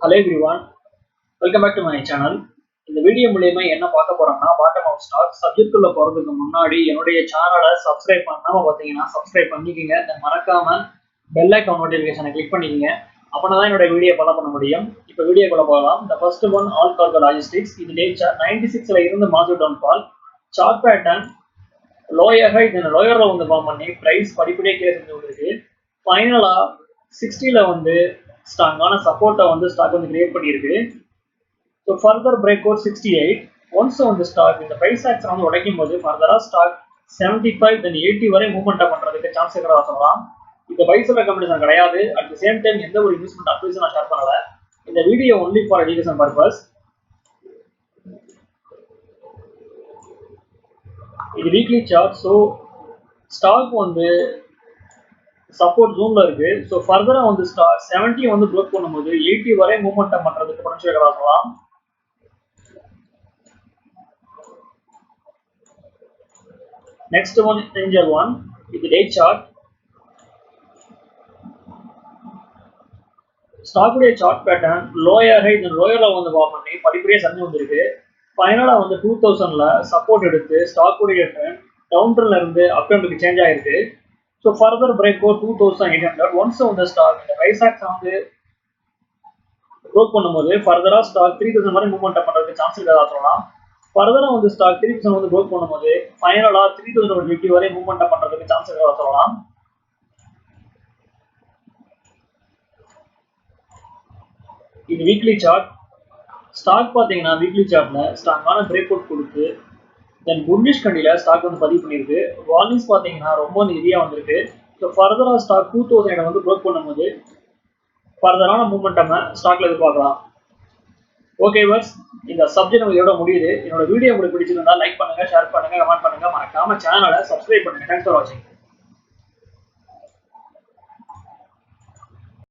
Hello everyone welcome back to my channel இந்த video மூலியமா என்ன பார்க்க போறோம்னா பாட்டம் ஆஃப் ஸ்டாக் சப்ஜெக்ட்குள்ள போறதுக்கு முன்னாடி என்னுடைய சேனலை சப்ஸ்கிரைப் பண்ணாம பார்த்தீங்கன்னா சப்ஸ்கிரைப் பண்ணிக்கோங்க. இந்த மறக்காம பெல் ஐக்கான் நோட்டிஃபிகேஷனை கிளிக் பண்ணிக்கோங்க. அப்பனா தான் என்னோட வீடியோ ஃபாலோ பண்ண முடியும். இப்போ வீடியோக்குள்ள போகலாம். இந்த ஃபர்ஸ்ட் ஒன் ஆல் கால் லாஜிஸ்டிக்ஸ் இது நைன்டி சிக்ஸ்ல இருந்து மாசு டவுன் ஃபால் சார்ட் பேட்டர்ன் லோயராக இது லோயரில் வந்து ஃபார்ம் பண்ணி ப்ரைஸ் படிப்படியாக கீழே செஞ்சு விட்டுருக்கு ஃபைனலாக சிக்ஸ்டியில் வந்து ஸ்ட்ராங்கான சப்போர்ட்டை வந்து ஸ்டாக் வந்து கிரியேட் பண்ணியிருக்கு. So further break out sixty eight once வந்து ஸ்டாக் இந்த ப்ரைஸ் ஆக்ஷன் வந்து உடைக்கும் போது ஃபர்தராக stock seventy five then eighty வரை மூவ்மெண்ட்டாக பண்ணுறதுக்கு சான்ஸ் இருக்கிறதா சொல்லலாம். இந்த பைஸ் ரெக்கமெண்டேஷன் கிடையாது. அட் த சேம் டைம் எந்த ஒரு இன்வெஸ்ட்மெண்ட் அட்வைஸும் நான் ஷேர் பண்ணல. இந்த video only for education purpose இது வீக்லி சார்ட் ஸோ ஸ்டாக் வந்து சப்போர்ட் ஜூன்ல இருக்கு. ஸோ ஃபர்தரா வந்து ஸ்டார் செவன்டி வந்து ப்ரோக் பண்ணும்போது எயிட்டி வரை மூவ்மெண்ட் பண்றதுக்கு பொட்டன்ஷியல் சொல்லலாம்? நெக்ஸ்ட் ஒன் ஏஞ்சல் ஒன் இது டே சார்ட் ஸ்டாக்குடைய சார்ட் பேட்டர்ன் லோயர் ஹை இந்த லோயர்ல வந்து வா பண்ணி படிப்படியாக சந்தி வந்திருக்கு. ஃபைனலாக வந்து டூ தௌசண்ட்ல சப்போர்ட் எடுத்து ஸ்டாக்குடைய டவுன் ட்ரெண்ட்ல இருந்து அப் சேஞ்ச் ஆயிருக்கு. So further break out two thousand eight hundred once வந்து ஸ்டாக் இந்த ப்ரைஸ் ஆக்ஸ் வந்து ப்ரோக் பண்ணும்போது ஃபர்தராக ஸ்டாக் த்ரீ தௌசண்ட் வரை மூவ்மெண்ட் பண்ணுறதுக்கு சான்ஸ் இருக்கிறதா சொல்லலாம். ஃபர்தராக வந்து ஸ்டாக் த்ரீ தௌசண்ட் வந்து ப்ரோக் பண்ணும்போது ஃபைனலாக த்ரீ தௌசண்ட் ஃபிஃப்டி வரை மூவ்மெண்ட் பண்ணுறதுக்கு சான்ஸ் இருக்கிறதா சொல்லலாம். இது வீக்லி சார்ட் ஸ்டாக் பார்த்தீங்கன்னா வீக்லி சார்ட்ல ஸ்டாக்கான பிரேக் அவுட் கொடுத்து தென் புல்லிஷ் கண்டியில் ஸ்டாக் வந்து பதிவு பண்ணியிருக்கு வால்யூஸ் பார்த்தீங்கன்னா ரொம்ப வந்து ஹெவியாக வந்திருக்கு. ஸோ ஃபர்தராக ஸ்டாக் டூ தௌசண்ட் வந்து ப்ரோக் பண்ணும்போது ஃபர்தரான மூவ்மெண்ட் நம்ம ஸ்டாக்ல எதிர்பார்க்கலாம். ஓகே வர்ஸ் இந்த சப்ஜெக்ட் நம்ம இதோட முடியுது. என்னோட வீடியோ உங்களுக்கு பிடிச்சிருந்தா லைக் பண்ணுங்க ஷேர் பண்ணுங்க கமெண்ட் பண்ணுங்க. மறக்காம சேனலை சப்ஸ்கிரைப் பண்ணுங்க. தேங்க்ஸ் ஃபார் வாட்சிங்